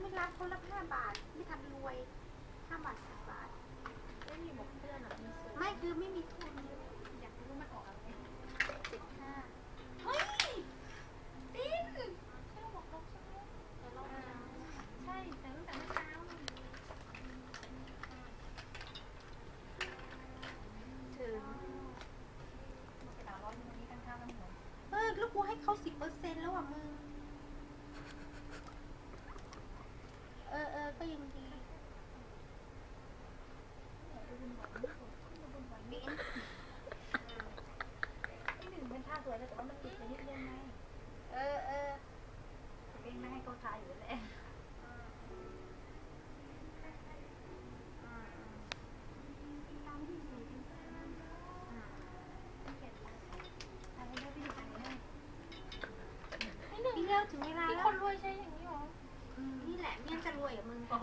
ไม่รักคนละ5บาท ไม่ทันรวย5บาท10บาท ไม่มีหมกเพื่อนหรอมีสูตรไม่คือไม่มีทุนอยากรู้มันออกอะไรเจ็ดห้าเฮ้ยติ้นใช่หมกนกใช่ไหมเดี๋ยวลองใช่แต่ตั้งแต่เมื่อเช้าถึงเออแล้วกูให้เขาสิ ถึงเวลาที่แล้คว นรวยใช้อย่างนี้หรออืมนี่แหละเมี่ยงจะรวยกับมึงโอ้